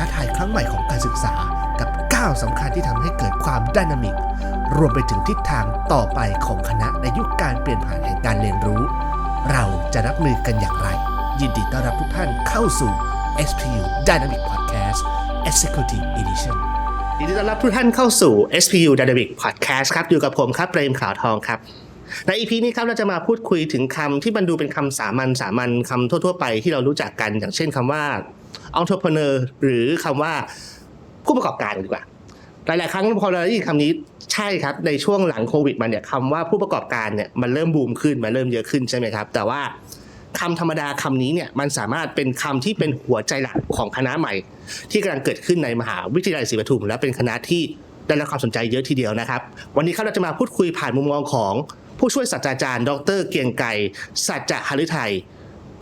ท้าทายครั้งใหม่ของการศึกษา กับก้าวสำคัญที่ทำให้เกิดความดินามิก รวมไปถึงทิศทางต่อไปของคณะในยุคการเปลี่ยนผ่านแห่งการเรียนรู้ เราจะรับมือกันอย่างไร ยินดีต้อนรับทุกท่านเข้าสู่ SPU Dynamic Podcast Executive Edition ยินดีต้อนรับทุกท่านเข้าสู่ SPU Dynamic Podcast ครับ อยู่กับผมครับเปรมขาวทองครับ ใน EP นี้ครับเราจะมาพูดคุยถึงคำที่มันดูเป็นคำสามัญสามัญคำทั่ว ๆ ไปที่เรารู้จักกัน อย่างเช่นคำว่า entrepreneur หรือคำว่าผู้ประกอบการดีกว่า หลาย ๆ ครั้งพอเราได้ยินคำนี้ใช่ครับ ในช่วงหลังโควิดมาเนี่ยคำว่าผู้ประกอบการเนี่ยมันเริ่มบูมขึ้นมันเริ่มเยอะขึ้นใช่ไหมครับ แต่ว่าคำธรรมดาคำนี้เนี่ยมันสามารถเป็นคำที่เป็นหัวใจหลักของคณะใหม่ ที่กำลังเกิดขึ้นในมหาวิทยาลัยศรีปทุม และเป็นคณะที่ได้รับความสนใจเยอะทีเดียวนะครับ วันนี้ครับเราจะมาพูดคุยผ่านมุมมองของผู้ช่วยศาสตราจารย์ ดร เกียงไกรสัจจะหฤทัย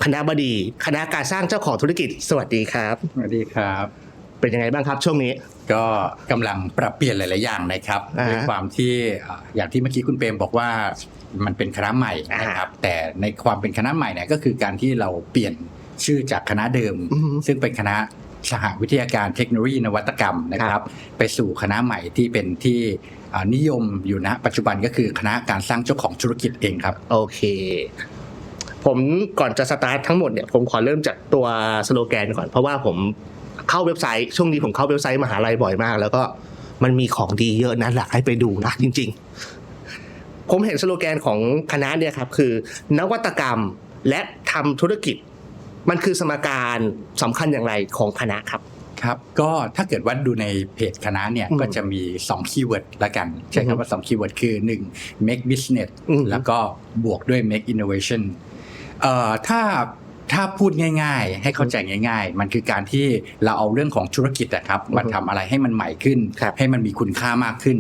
คณะบดี คณะการสร้างเจ้าของธุรกิจ สวัสดีครับ สวัสดีครับ เป็นยังไงบ้างครับช่วงนี้ ก็กำลังปรับเปลี่ยนหลาย ๆ อย่างนะครับอ่าฮะด้วยความที่เอ่ออย่างที่เมื่อกี้คุณเปรมบอกว่ามันเป็นคณะใหม่นะครับ แต่ในความเป็นคณะใหม่เนี่ยก็คือการที่เราเปลี่ยนชื่อจากคณะเดิมอือฮึซึ่งเป็นคณะสหวิทยาการเทคโนโลยีนวัตกรรมนะครับ ไปสู่คณะใหม่ที่เป็นที่เอ่อนิยมอยู่ณปัจจุบันก็คือคณะการสร้างเจ้าของธุรกิจเองครับ โอเค ผมก่อนจะสตาร์ททั้งหมดเนี่ยผมขอเริ่มจากตัวสโลแกนก่อน เพราะว่าผมเข้าเว็บไซต์ช่วงนี้ผมเข้าเว็บไซต์มหาลัยบ่อยมาก แล้วก็มันมีของดีเยอะนะหลักให้ไปดูนะจริง ๆ ผมเห็นสโลแกนของคณะเนี่ยครับคือนวัตกรรมและทำธุรกิจ มันคือสมการสำคัญอย่างไรของคณะครับครับก็ถ้าเกิดว่าดูในเพจคณะเนี่ยอืมก็จะมี 2 คีย์เวิร์ดละกัน ใช้อือฮึคำว่า 2 คีย์เวิร์ดคือ 1 make business อือฮึแล้วก็บวกด้วย make innovation เอ่อถ้าถ้าพูดง่าย ๆ ให้เข้าใจง่าย ๆ มันคือการที่เราเอาเรื่องของธุรกิจนะครับมาทำอะไรให้มันใหม่ขึ้นครับให้มันมีคุณค่ามากขึ้น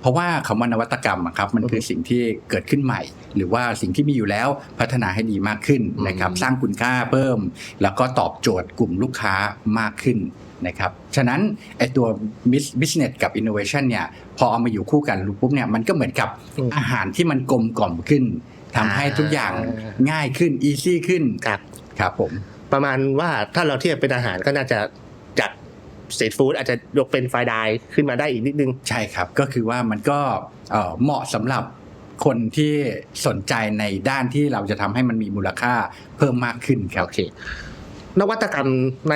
เพราะว่าคำว่านวัตกรรมอะครับมันคือสิ่งที่เกิดขึ้นใหม่ หรือว่าสิ่งที่มีอยู่แล้วพัฒนาให้ดีมากขึ้นนะครับอืมสร้างคุณค่าเพิ่ม แล้วก็ตอบโจทย์กลุ่มลูกค้ามากขึ้นนะครับ ฉะนั้นไอตัว Bus- business กับ innovation เนี่ยพอเอามาอยู่คู่กันปุ๊บเนี่ยมันก็เหมือนกับอืมอาหารที่มันกลมกล่อมขึ้น ทำให้ทุกอย่างอ่าง่ายขึ้น easy ขึ้นครับครับผม ประมาณว่าถ้าเราเทียบเป็นอาหารก็น่าจะจัดสตรีทฟู้ดอาจจะยกเป็นไฟไดขึ้นมาได้อีกนิดนึง ใช่ครับ ก็คือว่ามันก็เอ่อเหมาะสำหรับคนที่สนใจในด้านที่เราจะทำให้มันมีมูลค่าเพิ่มมากขึ้นครับโอเคนวัตกรรมใน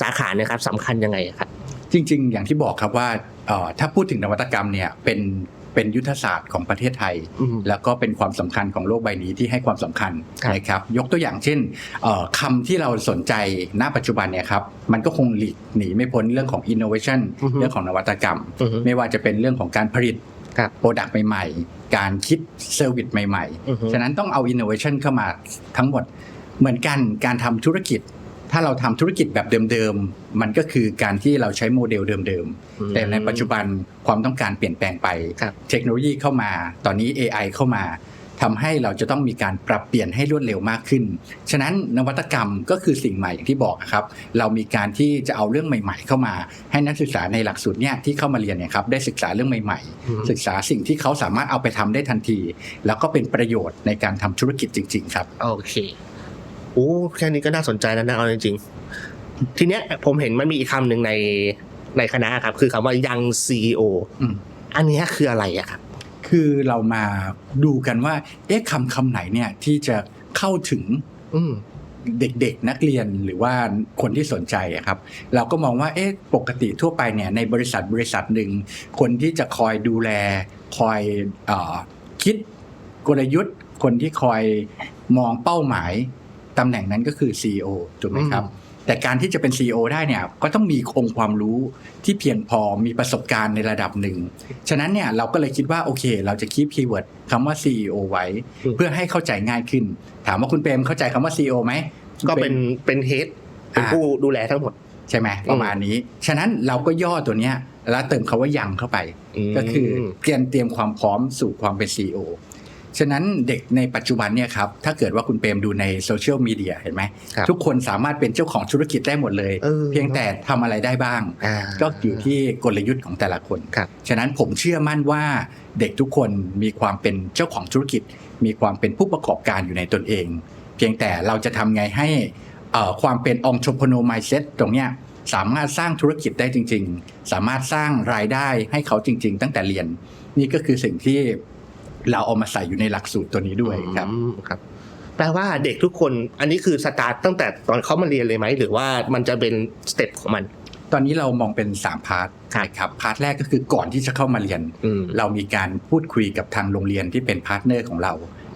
สาขาเนี่ยครับสำคัญยังไงครับ จริง ๆ อย่างที่บอกครับว่าเอ่อถ้าพูดถึงนวัตกรรมเนี่ยเป็น เป็นยุทธศาสตร์ของประเทศไทยอืมแล้วก็เป็นความสำคัญของโลกใบนี้ที่ให้ความสำคัญครับนะครับยกตัวอย่างเช่นเอ่อคำที่เราสนใจณปัจจุบันเนี่ยครับมันก็คงหลีกหนีไม่พ้นเรื่องของ innovation อือฮึเรื่องของนวัตกรรมอือฮึไม่ว่าจะเป็นเรื่องของการผลิตครับโปรดักต์ใหม่ๆ การคิดเซอร์วิสใหม่อือฮึๆฉะนั้นต้องเอา innovation เข้ามาทั้งหมดเหมือนกันการทำธุรกิจ ถ้าเราทำธุรกิจแบบเดิมๆ มันก็คือการที่เราใช้โมเดลเดิมๆ แต่ในปัจจุบันความต้องการเปลี่ยนแปลงไปครับเทคโนโลยีเข้ามา ตอนนี้ AI เข้ามาทำให้เราจะต้องมีการปรับเปลี่ยนให้รวดเร็วมากขึ้น ฉะนั้นนวัตกรรมก็คือสิ่งใหม่อย่างที่บอกครับ เรามีการที่จะเอาเรื่องใหม่ ๆ เข้ามา ให้นักศึกษาในหลักสูตรเนี่ยที่เข้ามาเรียนเนี่ยครับได้ศึกษาเรื่องใหม่อืมๆศึกษาสิ่งที่เขาสามารถเอาไปทำได้ทันที แล้วก็เป็นประโยชน์ในการทำธุรกิจจริง ๆ ครับ โอเคโอ้แค่นี้ก็น่าสนใจแล้วนะเอาจริงๆทีเนี้ยผมเห็นมันมีอีกคำหนึ่งในในคณะครับ คือคำว่ายัง CEO อืมอันเนี้ยคืออะไรอะครับคือเรามาดูกันว่า เอ๊ะคำคำไหนเนี่ยที่จะเข้าถึงอืมเด็กๆนักเรียนหรือว่าคนที่สนใจอะครับ เราก็มองว่าเอ๊ะปกติทั่วไปเนี่ยในบริษัทบริษัทหนึ่งคนที่จะคอยดูแล คอยเออคิดกลยุทธ์ คนที่คอยมองเป้าหมาย ตำแหน่งนั้นก็คือ CEO ถูกไหมครับ แต่การที่จะเป็น CEO ได้เนี่ยก็ต้องมีองค์ความรู้ที่เพียงพอมีประสบการณ์ในระดับหนึ่ง ฉะนั้นเนี่ยเราก็เลยคิดว่าโอเค เราจะคีย์คีย์เวิร์ดคำว่า CEO ไว้อืมเพื่อให้เข้าใจง่ายขึ้น ถามว่าคุณเปรมเข้าใจคำว่า CEO ไหมก็เป็นเป็นเฮดเป็นอ่าผู้ดูแลทั้งหมดใช่ไหมประมาณนี้ ฉะนั้นเราก็ย่อตัวเนี้ยแล้วเติมคาว่ายังเข้าไปมก็คือเตรียมเตรียมความพร้อมสู่ความเป็น CEO ฉะนั้นเด็กในปัจจุบันเนี่ยครับถ้าเกิดว่าคุณเปรมดูในโซเชียลมีเดียเห็นไหมครับทุกคนสามารถเป็นเจ้าของธุรกิจได้หมดเลยเออเพียงแต่ทำอะไรได้บ้างอ่าก็อยู่ที่กลยุทธ์ของแต่ละคนครับฉะนั้นผมเชื่อมั่นว่าเด็กทุกคนมีความเป็นเจ้าของธุรกิจ มีความเป็นผู้ประกอบการอยู่ในตนเอง เพียงแต่เราจะทำไงให้เอ่อความเป็น entrepreneur mindset ตรงเนี้ยสามารถสร้างธุรกิจได้จริง ๆ สามารถสร้างรายได้ให้เขาจริง ๆ ตั้งแต่เรียน นี่ก็คือสิ่งที่ เราเอามาใส่อยู่ในหลักสูตรตัวนี้ด้วยครับอืมครับแปลว่าเด็กทุกคนอันนี้คือสตาร์ตตั้งแต่ตอนเขามาเรียนเลยไหมหรือว่ามันจะเป็นสเต็ปของมัน ตอนนี้เรามองเป็น3พาร์ทครับนะครับพาร์ทแรกก็คือก่อนที่จะเข้ามาเรียนอืมเรามีการพูดคุยกับทางโรงเรียนที่เป็นพาร์ทเนอร์ของเรา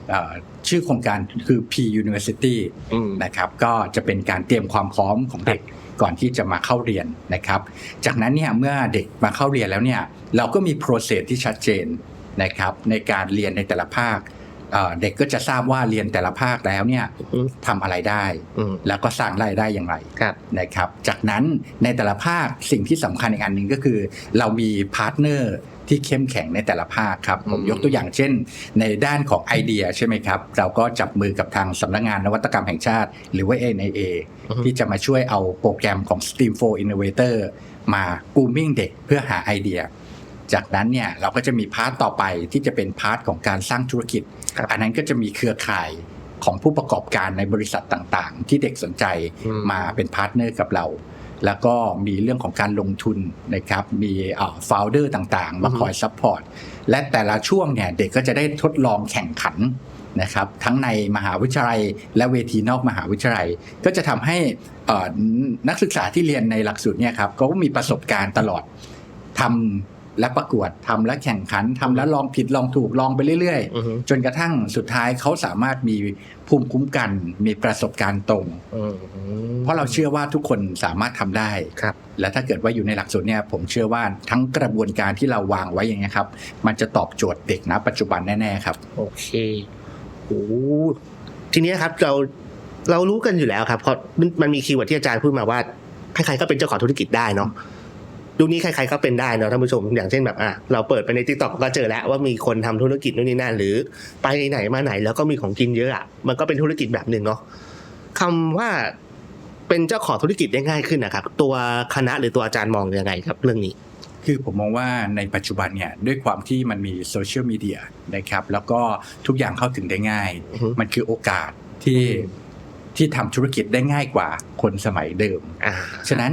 เอ่อชื่อโครงการคือ P University อืมนะครับก็จะเป็นการเตรียมความพร้อมของเด็กก่อนที่จะมาเข้าเรียนนะครับ จากนั้นเนี่ยเมื่อเด็กมาเข้าเรียนแล้วเนี่ยเราก็มี process ที่ชัดเจน นะครับในการเรียนในแต่ละภาคเอ่อเด็กก็จะทราบว่าเรียนแต่ละภาคแล้วเนี่ยอืมทำอะไรได้อืมแล้วก็สร้างรายได้อย่างไรครับนะครับ จากนั้นในแต่ละภาคสิ่งที่สำคัญอีกอันหนึ่งก็คือ เรามีพาร์ทเนอร์ที่เข้มแข็งในแต่ละภาคครับผมอืมยกตัวอย่างเช่น ในด้านของไอเดียใช่ไหมครับ เราก็จับมือกับทางสำนักงานนวัตกรรมแห่งชาติ หรือว่า NIA อืมที่จะมาช่วยเอาโปรแกรมของ Steam for Innovator มา grooming เด็กเพื่อหาไอเดีย จากนั้นเนี่ยเราก็จะมีพาร์ทต่อไปที่จะเป็นพาร์ทของการสร้างธุรกิจครับอันนั้นก็จะมีเครือข่ายของผู้ประกอบการในบริษัทต่างๆ ที่เด็กสนใจอืมมาเป็นพาร์ทเนอร์กับเรา แล้วก็มีเรื่องของการลงทุนนะครับมีฟาวเดอร์ต่างๆ มาคอยซัพพอร์ตและแต่ละช่วงเนี่ยเด็กก็จะได้ทดลองแข่งขันนะครับทั้งในมหาวิทยาลัย และเวทีนอกมหาวิทยาลัย ก็จะทำให้เอ่อนักศึกษาที่เรียนในหลักสูตรเนี่ยครับก็มีประสบการณ์ตลอดทำ และประกวดทำและแข่งขันทำและลองผิดลองถูกลองไปเรื่อยๆอืมจนกระทั่งสุดท้ายเขาสามารถมีภูมิคุ้มกัน มีประสบการณ์ตรงอืมเพราะเราเชื่อว่าทุกคนสามารถทำได้ครับและถ้าเกิดว่าอยู่ในหลักสูตรเนี่ยผมเชื่อว่าทั้งกระบวนการที่เราวางไว้อย่างเงี้ยครับ มันจะตอบโจทย์เด็กนะปัจจุบันแน่ๆครับ โอเคโอ้ทีเนี้ยครับเราเรารู้กันอยู่แล้วครับเพราะมันมันมีคีย์เวิร์ดที่อาจารย์พูดมาว่าใครๆก็เป็นเจ้าของธุรกิจได้เนาะ ยุคนี้ใครๆก็เป็นได้เนาะท่านผู้ชมอย่างเช่นแบบอะเราเปิดไปในทิกตอกก็เจอแล้วว่ามีคนทำธุรกิจนู่นนี่นั่นหรือไปไหนมาไหนแล้วก็มีของกินเยอะอะมันก็เป็นธุรกิจแบบหนึ่งเนาะคำว่าเป็นเจ้าของธุรกิจได้ง่ายขึ้นนะครับ ตัวคณะหรือตัวอาจารย์มองยังไงครับ เรื่องนี้ คือผมมองว่าในปัจจุบันเนี่ยด้วยความที่มันมีโซเชียลมีเดียนะครับแล้วก็ทุกอย่างเข้าถึงได้ง่ายอือฮึมันคือโอกาสที่ ที่ทำธุรกิจได้ง่ายกว่าคนสมัยเดิมอ่าฉะนั้น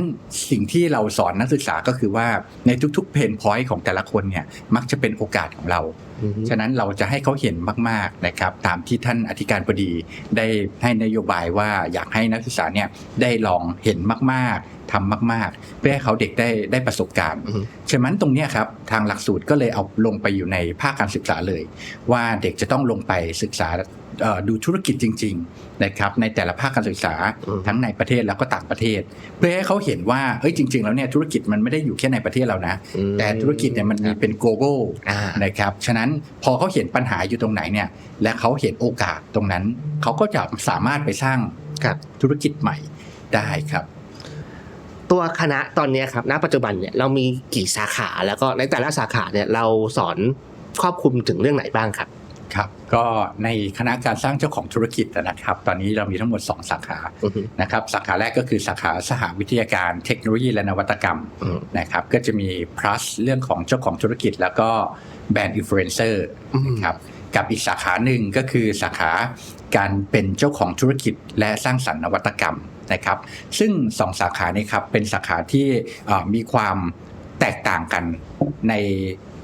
สิ่งที่เราสอนนักศึกษาก็คือว่าในทุกๆเพนพอยต์ของแต่ละคนเนี่ยมักจะเป็นโอกาสของเราอืมฉะนั้นเราจะให้เขาเห็นมากๆนะครับตามที่ท่านอธิการบดีได้ให้นโยบายว่าอยากให้นักศึกษาเนี่ยได้ลองเห็นมากๆทำมาก ๆ เพื่อให้เขาเด็กได้ได้ประสบการณ์อืมฉะนั้นตรงเนี้ยครับทางหลักสูตรก็เลยเอาลงไปอยู่ในภาคการศึกษาเลย ว่าเด็กจะต้องลงไปศึกษาเอ่อ ดูธุรกิจจริงๆนะครับในแต่ละภาคการศึกษาอืมทั้งในประเทศแล้วก็ต่างประเทศ เพื่อให้เขาเห็นว่าเอ้ยจริง ๆ แล้วเนี่ยธุรกิจมันไม่ได้อยู่แค่ในประเทศเรานะอืมแต่ธุรกิจเนี่ยมันมีเป็น global อ่านะครับฉะนั้นพอเขาเห็นปัญหาอยู่ตรงไหนเนี่ยและเขาเห็นโอกาสตรงนั้น เขาก็จะสามารถไปสร้างครับธุรกิจใหม่ได้ครับตัวคณะตอนเนี้ยครับ ณ ปัจจุบันเนี่ยเรามีกี่สาขา แล้วก็ในแต่ละสาขาเนี่ยเราสอนครอบคลุมถึงเรื่องไหนบ้างครับ ครับก็ในคณะการสร้างเจ้าของธุรกิจนะครับ ตอนนี้เรามีทั้งหมด 2 สาขาอือฮึนะครับสาขาแรกก็คือสาขาสหวิทยาการเทคโนโลยีและนวัตกรรมอืมนะครับก็จะมี plus เรื่องของเจ้าของธุรกิจ แล้วก็แบรนด์อินฟลูเอนเซอร์อืมนะครับกับอีกสาขาหนึ่งก็คือสาขาการเป็นเจ้าของธุรกิจและสร้างสรรค์นวัตกรรมนะครับ ซึ่งสองสาขานี้ครับเป็นสาขาที่เอ่อมีความแตกต่างกันใน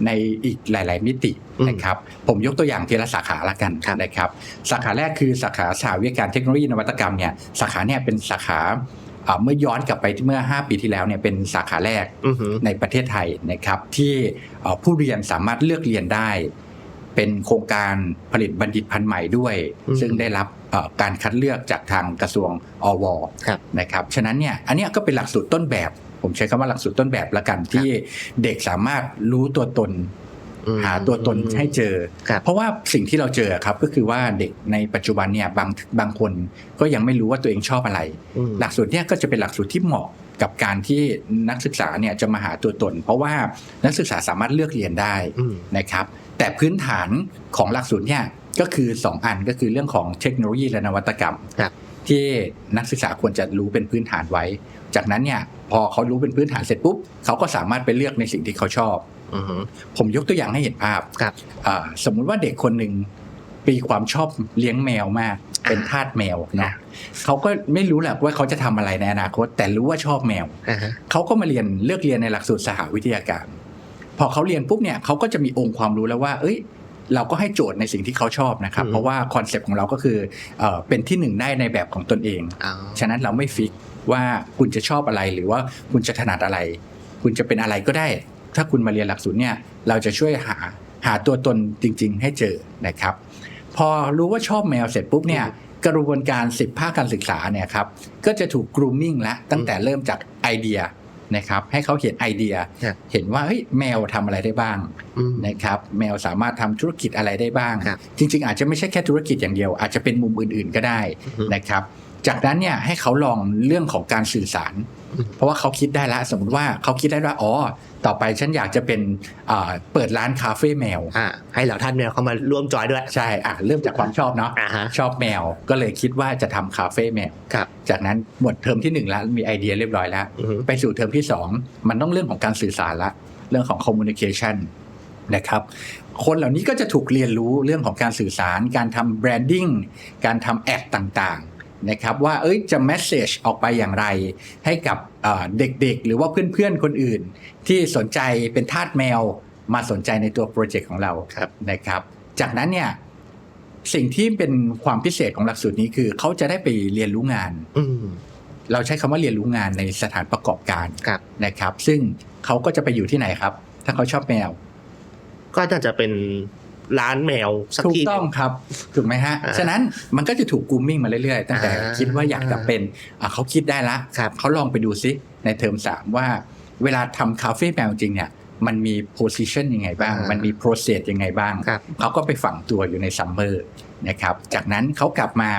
ในอีกหลาย ๆ มิตินะครับผมยกตัวอย่างทีละสาขาละกันนะครับสาขาแรกคือสาขาสหวิทยาการเทคโนโลยีนวัตกรรมเนี่ยสาขาเนี่ยเป็นสาขาเอ่อเมื่อย้อนกลับไปเมื่อ 5 ปีที่แล้วเนี่ยเป็นสาขาแรกอือฮึในประเทศไทยนะครับที่เอ่อผู้เรียนสามารถเลือกเรียนได้ เป็นโครงการผลิตบัณฑิตพันธุ์ใหม่ด้วยอืมซึ่งได้รับเอ่อการคัดเลือกจากทางกระทรวงอวครับนะครับฉะนั้นเนี่ยอันเนี้ยก็เป็นหลักสูตรต้นแบบ ผมใช้คำว่าหลักสูตรต้นแบบละกันที่เด็กสามารถรู้ตัวตนอืมหาตัวตนให้เจอครับเพราะว่าสิ่งที่เราเจอครับก็คือว่าเด็กในปัจจุบันเนี่ยบางบางคนก็ยังไม่รู้ว่าตัวเองชอบอะไรอืมหลักสูตรเนี่ยก็จะเป็นหลักสูตรที่เหมาะกับการที่นักศึกษาเนี่ยจะมาหาตัวตน เพราะว่านักศึกษาสามารถเลือกเรียนได้อืมนะครับ แต่พื้นฐานของหลักสูตรเนี่ยก็คือ 2 อันก็คือเรื่องของเทคโนโลยีและนวัตกรรมครับ ที่นักศึกษาควรจะรู้เป็นพื้นฐานไว้ จากนั้นเนี่ยพอเขารู้เป็นพื้นฐานเสร็จปุ๊บเขาก็สามารถไปเลือกในสิ่งที่เขาชอบอือฮึผมยกตัวอย่างให้เห็นภาพครับอ่าสมมุติว่าเด็กคนหนึ่งปีความชอบเลี้ยงแมวมาก เป็นทาสแมวเนาะเขาก็ไม่รู้แหละว่าเขาจะทำอะไรในอนาคต แต่รู้ว่าชอบแมวอ่าฮะเขาก็มาเรียนเลือกเรียนในหลักสูตรสหวิทยาการ พอเขาเรียนปุ๊บเนี่ยเขาก็จะมีองค์ความรู้แล้วว่า เอ้ย เราก็ให้โจทย์ในสิ่งที่เขาชอบนะครับ เพราะว่าคอนเซปต์ของเราก็คือเอ่อเป็นที่หนึ่งได้ในแบบของตนเองอ๋อฉะนั้นเราไม่ฟิกว่าคุณจะชอบอะไรหรือว่าคุณจะถนัดอะไร คุณจะเป็นอะไรก็ได้ ถ้าคุณมาเรียนหลักสูตรเนี่ยเราจะช่วยหาหาตัวตนจริง ๆ ให้เจอนะครับ พอรู้ว่าชอบแมวเสร็จปุ๊บเนี่ยกระบวนการสิบภาคการศึกษาเนี่ยครับก็จะถูก grooming แล้วตั้งแต่เริ่มจากไอเดีย นะครับให้เขาเห็นไอเดียครับเห็นว่าเฮ้ยแมวทำอะไรได้บ้างอืมนะครับแมวสามารถทำธุรกิจอะไรได้บ้างครับจริง ๆ อาจจะไม่ใช่แค่ธุรกิจอย่างเดียว อาจจะเป็นมุมอื่น ๆก็ได้อือฮึนะครับ จากนั้นเนี่ยให้เขาลองเรื่องของการสื่อสารอืมเพราะว่าเขาคิดได้แล้วสมมติว่าเขาคิดได้ว่าอ๋อต่อไปฉันอยากจะเป็นอ่าเปิดร้านคาเฟ่แมวอ่าให้เหล่าท่านแมวเข้ามาร่วมจอยด้วย ใช่อะเริ่มจากความชอบเนาะอ่าฮะชอบแมวก็เลยคิดว่าจะทำคาเฟ่แมวครับจากนั้นหมดเทอมที่หนึ่งแล้วมีไอเดียเรียบร้อยแล้วอือฮึไปสู่เทอมที่ 2 มันต้องเรื่องของการสื่อสารละ เรื่องของ communication นะครับคนเหล่านี้ก็จะถูกเรียนรู้เรื่องของการสื่อสาร การทำ branding การทำแอดต่างๆ นะครับว่าเอ้ยจะ message ออกไปอย่างไรให้กับเอ่อเด็กๆ หรือว่าเพื่อนๆ คนอื่น ที่สนใจเป็นทาสแมวมาสนใจในตัวโปรเจกต์ของเราครับนะครับ จากนั้นเนี่ยสิ่งที่เป็นความพิเศษของหลักสูตรนี้คือเขาจะได้ไปเรียนรู้งานอืมเราใช้คำว่าเรียนรู้งานในสถานประกอบการครับนะครับ ซึ่งเขาก็จะไปอยู่ที่ไหนครับ ถ้าเขาชอบแมว ก็น่าจะเป็น ร้านแมวสักถูกที่หต้นึ่องงครับ ถูกไหมฮะอ่าฉะนั้นมันก็จะถูกกรูมมิ่งมาเรื่อยๆ ตั้งแต่อ่าคิดว่าอยากจะเป็นอะเขาคิดได้ละครับเขาลองไปดูซิในเทอมสามว่า เวลาทำคาเฟ่แมวจริงเนี่ยมันมีโพสิชันยังไงบ้างอ่ามัมันมีโปรเซสยังไงบ้างครับเขาก็ไปฝังตัวอยู่ในซัมเมอร์นะครับ จากนั้นเขากลับมา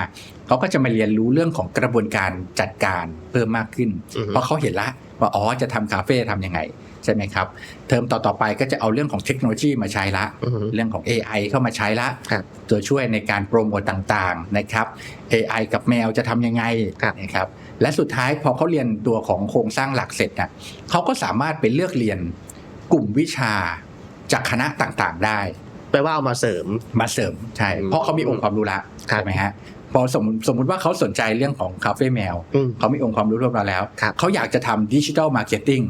เขาก็จะมาเรียนรู้เรื่องของกระบวนการจัดการเพิ่มมากขึ้นอือฮึเพราะเขาเห็นละว่าอ๋อจะทำคาเฟ่ทำยังไง ใช่ไหมครับ เทอมต่อๆไปก็จะเอาเรื่องของเทคโนโลยีมาใช้ละอือฮึเรื่องของ AI เข้ามาใช้ละครับตัวช่วยในการโปรโมตต่างๆนะครับ AI กับแมวจะทำยังไงครับนะครับและสุดท้ายพอเขาเรียนตัวของโครงสร้างหลักเสร็จนะเขาก็สามารถไปเลือกเรียนกลุ่มวิชาจากคณะต่างๆได้แปลว่าเอามาเสริมมาเสริมใช่อืมเพราะเขามีองค์ความรู้ละครับใช่ไหมฮะพอสมมติสมมุติว่าเขาสนใจเรื่องของคาเฟ่แมวอืมเขามีองค์ความรู้เรียบร้อยแล้วครับเขาอยากจะทำดิจิทัลมาร์เก็ตติ้ง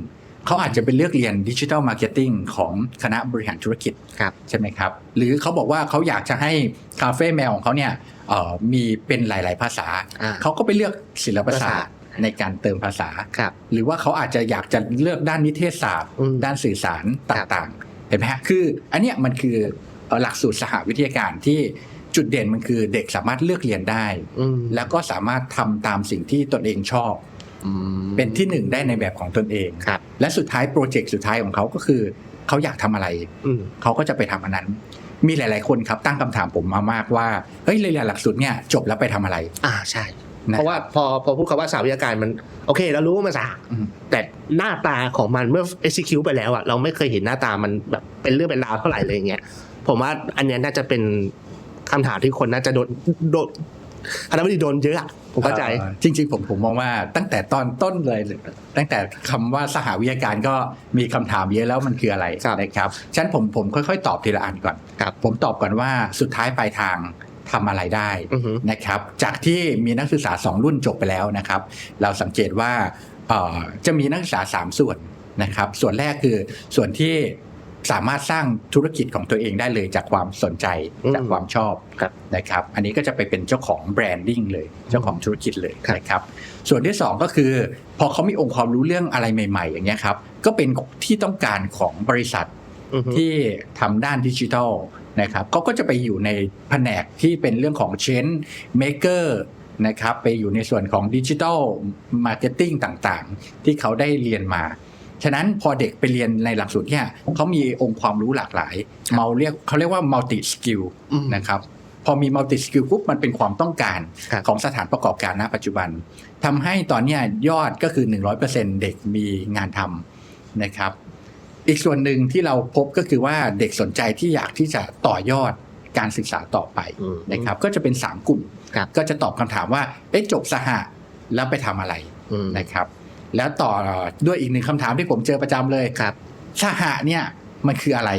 เขาอาจจะไปเลือกเรียนดิจิทัลมาร์เก็ตติ้งของคณะบริหารธุรกิจครับใช่ไหมครับ หรือเขาบอกว่าเขาอยากจะให้คาเฟ่แมวของเขาเนี่ยเอ่อมีเป็นหลาย ๆ ภาษาอ่าเขาก็ไปเลือกศิลปศาสตร์ภาษาในการเติมภาษาครับหรือว่าเขาอาจจะอยากจะเลือกด้านนิเทศศาสตร์อืมด้านสื่อสารต่างๆ เห็นไหมฮะคือ อันเนี้ยมันคือเอ่อหลักสูตรสหวิทยาการที่จุดเด่นมันคือเด็กสามารถเลือกเรียนได้อืมแล้วก็สามารถทำตามสิ่งที่ตนเองชอบอืม เป็นที่หนึ่งได้ในแบบของตนเองครับและสุดท้ายโปรเจกต์สุดท้ายของเขาก็คือเขาอยากทำอะไรอืมเขาก็จะไปทำอันนั้น มีหลาย ๆ คนครับตั้งคำถามผมมามากว่าเฮ้ยเรียนหลักสูตรเนี่ยจบแล้วไปทำอะไร อ่าใช่นะเพราะว่าพอพอพูดคำว่าสาวิทยาการมันโอเคเรารู้ว่ามันสะอาดอืมแต่หน้าตาของมันเมื่อ execute ไปแล้วอะเราไม่เคยเห็นหน้าตามันแบบเป็นเรื่องเป็นราวเท่าไหร่เลยอย่างเงี้ยผมว่าอันเนี้ยน่าจะเป็นคำถามที่คนน่าจะโดนโดนคณะบดีโดนเยอะอะ ผมเข้าใจอ่อจริง ๆ ผมผมมองว่าตั้งแต่ตอนต้นเลย ตั้งแต่คำว่าสหวิทยาการก็มีคำถามเยอะแล้วมันคืออะไรครับนะครับฉะนั้นผมผมค่อยๆ ตอบทีละอันก่อนครับผมตอบก่อนว่าสุดท้ายปลายทางทำอะไรได้อือฮึนะครับจากที่มีนักศึกษา 2 รุ่นจบไปแล้วนะครับ เราสังเกตว่าเอ่อจะมีนักศึกษา 3 ส่วนนะครับ ส่วนแรกคือส่วนที่ สามารถสร้างธุรกิจของตัวเองได้เลยจากความสนใจอืมจากความชอบครับนะครับ อันนี้ก็จะไปเป็นเจ้าของแบรนดิ้งเลย เจ้าของธุรกิจเลยครับนะครับ ส่วนที่ 2 ก็คือ พอเขามีองค์ความรู้เรื่องอะไรใหม่ ๆ อย่างเงี้ยครับ ก็เป็นที่ต้องการของบริษัทอือฮึที่ทำด้านดิจิทัลนะครับเขาก็จะไปอยู่ในแผนกที่เป็นเรื่องของเชนเมเกอร์นะครับไปอยู่ในส่วนของดิจิทัลมาร์เก็ตติ้งต่างๆ ที่เขาได้เรียนมา ฉะนั้นพอเด็กไปเรียนในหลักสูตรเนี่ยเขามีองค์ความรู้หลากหลายเมาเรียกเขาเรียกว่ามัลติสกิลอืมนะครับพอมีมัลติสกิลปุ๊บมันเป็นความต้องการครับของสถานประกอบการณปัจจุบันทำให้ตอนเนี้ยยอดก็คือ 100%เด็กมีงานทำนะครับ อีกส่วนหนึ่งที่เราพบก็คือว่าเด็กสนใจที่อยากที่จะต่อยอดการศึกษาต่อไปอืมนะครับ ก็จะเป็น 3 กลุ่มครับก็จะตอบคำถามว่าเอ๊ะจบสหะแล้วไปทำอะไรอืมนะครับ แล้วต่อด้วยอีกหนึ่งคำถามที่ผมเจอประจำเลยครับสหะเนี่ยมันคืออะไร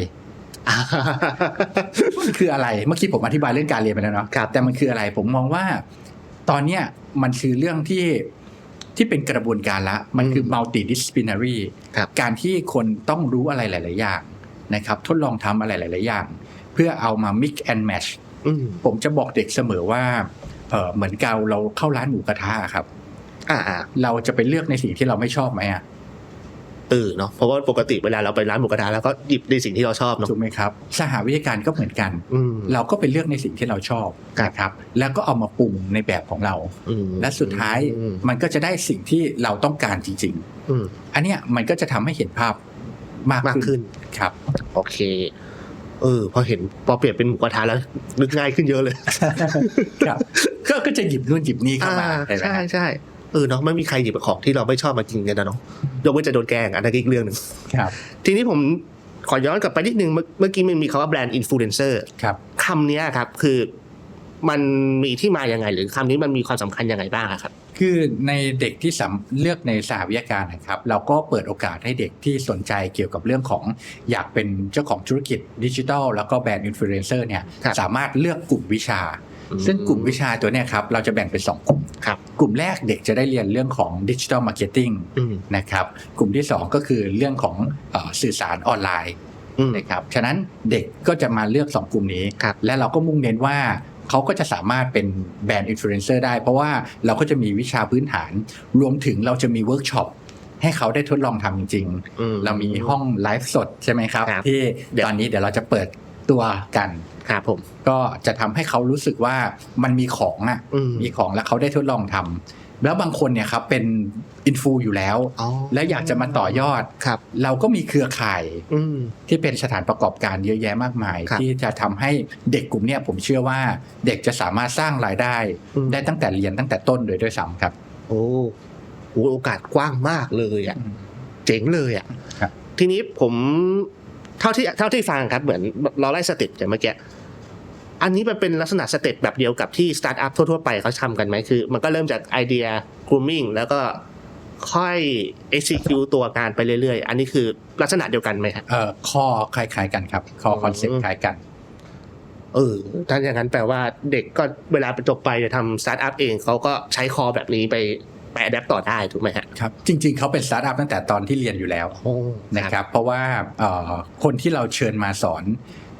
มันคืออะไร เมื่อกี้ผมอธิบายเรื่องการเรียนไปแล้วเนาะครับแต่มันคืออะไร ผมมองว่า ตอนเนี้ยมันคือเรื่องที่ที่เป็นกระบวนการละ มันคือ multidisciplinary ครับการที่คนต้องรู้อะไรหลาย ๆ อย่างนะครับ ทดลองทำอะไรหลาย ๆ อย่าง เพื่อเอามา mix and match อืมผมจะบอกเด็กเสมอว่าเออเหมือนกับเราเข้าร้านหมูกระทะครับ อ่าอ่าเราจะไปเลือกในสิ่งที่เราไม่ชอบไหมอะเออเนาะเพราะว่าปกติเวลาเราไปร้านหมูกระทะแล้วก็หยิบในสิ่งที่เราชอบเนาะถูกไหมครับสหวิทยาการก็เหมือนกันอืมเราก็ไปเลือกในสิ่งที่เราชอบครับนะครับ แล้วก็เอามาปรุงในแบบของเราอืมและสุดท้ายอืมมันก็จะได้สิ่งที่เราต้องการจริงอืมๆอันเนี้ยมันก็จะทำให้เห็นภาพมากมากขึ้ขึ้นนครับ โอเค เออ พอเห็นพอเปลี่ยนเป็นหมูกระทะแล้วนึกง่ายขึ้นเยอะเลย ครับ ก็ก็จะหยิบนู่นหยิบนี่เข้ามาอ่าเห็นไหมใช่ฮะใช่ เออเนาะไม่มีใครหยิบของที่เราไม่ชอบมากินกันนะเนาะยกเว้นจะโดนแกล้งอันนั้นก็อีกเรื่องหนึ่งครับ ทีนี้ผมขอย้อนกลับไปนิดนึงเมื่อเมื่อกี้มันมีคำว่าแบรนด์อินฟลูเอนเซอร์ครับคำเนี้ยครับคือมันมีที่มายังไง หรือคำนี้มันมีความสำคัญยังไงบ้างอะครับ คือในเด็กที่สำเลือกในสหวิทยาการนะครับ เราก็เปิดโอกาสให้เด็กที่สนใจเกี่ยวกับเรื่องของอยากเป็นเจ้าของธุรกิจดิจิทัลแล้วก็แบรนด์อินฟลูเอนเซอร์เนี่ยครับสามารถเลือกกลุ่มวิชาอืม ซึ่งกลุ่มวิชาตัวเนี้ยครับเราจะแบ่งเป็น 2 กลุ่มครับกลุ่มแรกเด็กจะได้เรียนเรื่องของดิจิทัลมาร์เก็ตติ้งอืมนะครับกลุ่มที่ 2 ก็คือเรื่องของเอ่อสื่อสารออนไลน์อืมนะครับฉะนั้นเด็กก็จะมาเลือก 2 กลุ่มนี้ครับและเราก็มุ่งเน้นว่าเขาก็จะสามารถเป็นแบรนด์อินฟลูเอนเซอร์ได้ เพราะว่าเราก็จะมีวิชาพื้นฐาน รวมถึงเราจะมีเวิร์กช็อปให้เขาได้ทดลองทำจริงอืมๆเรามีห้องไลฟ์สดใช่ไหมครับครับที่เดี๋ยวตอนนี้เดี๋ยวเราจะเปิด ตัวกันครับผมก็จะทำให้เขารู้สึกว่ามันมีของอะอืมมีของแล้วเขาได้ทดลองทำแล้วบางคนเนี่ยครับเป็นอินฟูอยู่แล้วอ๋อแล้วอยากจะมาต่อยอดครับเราก็มีเครือข่ายอืมที่เป็นสถานประกอบการเยอะแยะมากมายครับที่จะทำให้เด็กกลุ่มเนี้ยผมเชื่อว่าเด็กจะสามารถสร้างรายได้อืมได้ตั้งแต่เรียนตั้งแต่ต้นเลยด้วยซ้ำครับ โอ้โหโอกาสกว้างมากเลยอะเจ๋งเลยอะครับทีนี้ผม เท่าที่เท่าที่ฟังครับเหมือนเราไล่สเต็ปอย่างเมื่อกี้อันนี้มันเป็นลักษณะสเต็ปแบบเดียวกับที่สตาร์ทอัพทั่วๆไปเขาทำกันไหมคือ มันก็เริ่มจากไอเดีย grooming แล้วก็ค่อย execute ตัวงานไปเรื่อยๆ อันนี้คือลักษณะเดียวกันไหมครับเอ่อข้อคล้าย ๆ กันครับข้อคอนเซ็ปอืต์มคล้ายกันเออถ้าอย่างนั้นแปลว่าเด็กก็เวลาไปจบไปจะทำสตาร์ทอัพเองเขาก็ใช้คอแบบนี้ไป ไปอัดแอปต่อได้ถูกไหมฮะครับจริง ๆเขาเป็นสตาร์ทอัพตั้งแต่ตอนที่เรียนอยู่แล้วโอ้นะครับเพราะว่าเอ่อคนที่เราเชิญมาสอน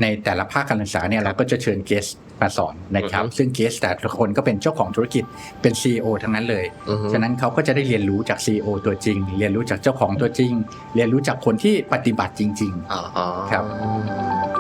ในแต่ละภาคการศึกษาเนี่ยเราก็จะเชิญเกสมาสอนนะครับ ซึ่งเกสแต่ละคนก็เป็นเจ้าของธุรกิจเป็น CEO ทั้งนั้นเลยอือฮึฉะนั้นเขาก็จะได้เรียนรู้จาก CEO ตัวจริง เรียนรู้จากเจ้าของตัวจริง เรียนรู้จากคนที่ปฏิบัติจริงอ๋ออ๋อครับโ